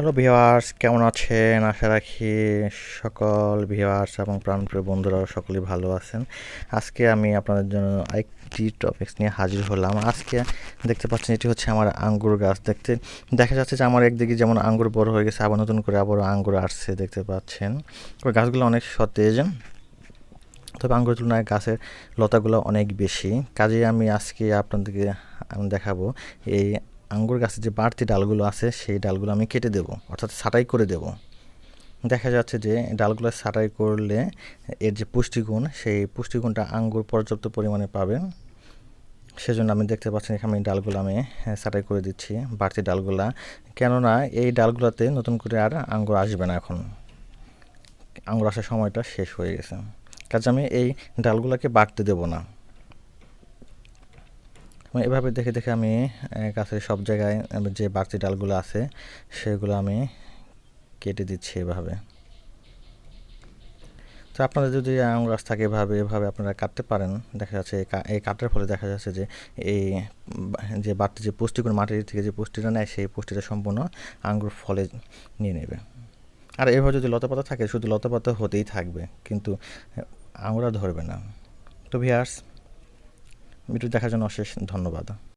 Hello viewers কেমন আছেন? আশা রাখি সকল ভিওয়ার্স এবং প্রাণপ্রিয় বন্ধুরাও সকলেই ভালো আছেন। আজকে আমি আপনাদের জন্য আরেকটি টপিক্স নিয়ে হাজির হলাম। আজকে দেখতে পাচ্ছেন এটি হচ্ছে আমার আঙ্গুর গাছ। দেখতে, দেখা যাচ্ছে যে আমার একদিকে যেমন আঙ্গুর বড় হয়ে গেছে, আবার নতুন করে আবারও আঙ্গুর আসছে দেখতে পাচ্ছেন। ওই গাছগুলো অনেক সতেজ। তবে আঙ্গুরের তুলনায় গাছের লতাগুলো অনেক বেশি। কাজেই আমি আজকে আপনাদেরকে, আমি দেখাবো এই আঙ্গুর গাছের যে বাড়তি ডালগুলো আছে সেই ডালগুলো আমি কেটে দেব অর্থাৎ ছাঁটাই করে দেব। দেখা যাচ্ছে যে ডালগুলো ছাঁটাই করলে এর যে পুষ্টিগুণ সেই পুষ্টিগুণটা আঙ্গুর পর্যাপ্ত পরিমাণে পাবেন সেজন্য আমি দেখতে পাচ্ছি এখানে এই ডালগুলো আমি হ্যাঁ, ছাঁটাই করে দিচ্ছি বাড়তি ডালগুলা। কেননা এই ডালগুলোতে নতুন করে আর আঙ্গুর আসবে না এখন। আঙ্গুর আসার সময়টা শেষ হয়ে গেছে। কাজে আমি এই ডালগুলোকে বাড়তে দেব না। এবং এভাবে দেখে দেখে আমি গাছের সব জায়গায় যে বাড়তি ডালগুলো আছে, সেগুলো আমি কেটে দিচ্ছি এভাবে। তো আপনাদের যদি আম গাছ থাকে এভাবে এভাবে আপনারা কাটতে পারেন। দেখা যাচ্ছে এই কাটার ফলে দেখা যাচ্ছে যে এই, যে বাড়তি যে পুষ্টিগুণ মাটির থেকে যে পুষ্টিটা নেয়, সেই পুষ্টিটা সম্পূর্ণ আঙ্গুর ফলে নিয়ে নেবে। আর এভাবে যদি লতাপাতা থাকে, শুধু লতাপাতা হতেই থাকবে, কিন্তু আঙুরা ধরবে না। তো ভিয়ার্স ভিডিও দেখার জন্য অশেষ ধন্যবাদ।